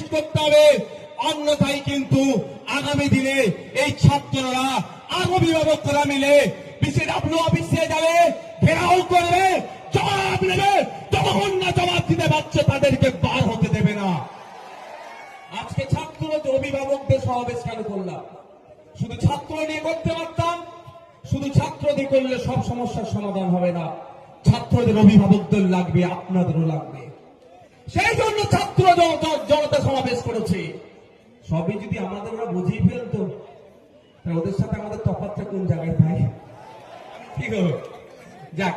সুনিশ্চিত করতে হবে অন্যথায় কিন্তু আগামী দিনে এই ছাত্ররা অভিভাবকরা মিলে বিশেষ আপনি অফিসে যাবে ঘেরাও করবে, জবাব নেবে যতক্ষণ না জবাব দিতে পারছে তাদেরকে বার হতে দেবে না। আজকে ছাত্র অভিভাবকদের সমাবেশ কেন করলাম? শুধু ছাত্র নিয়ে করতে পারতাম, শুধু ছাত্র দিয়ে করলে সব সমস্যার সমাধান হবে না। ছাত্রদের অভিভাবকদের লাগবে, আপনাদেরও লাগবে। সেই জন্য সমাবেশ করেছে। সবই যদি আমাদের ওরা বুঝিয়ে ফেলতো, তাহলে ওদের সাথে আমাদের তফাতটা কোন জায়গায় পাই ঠিক হবে যাক।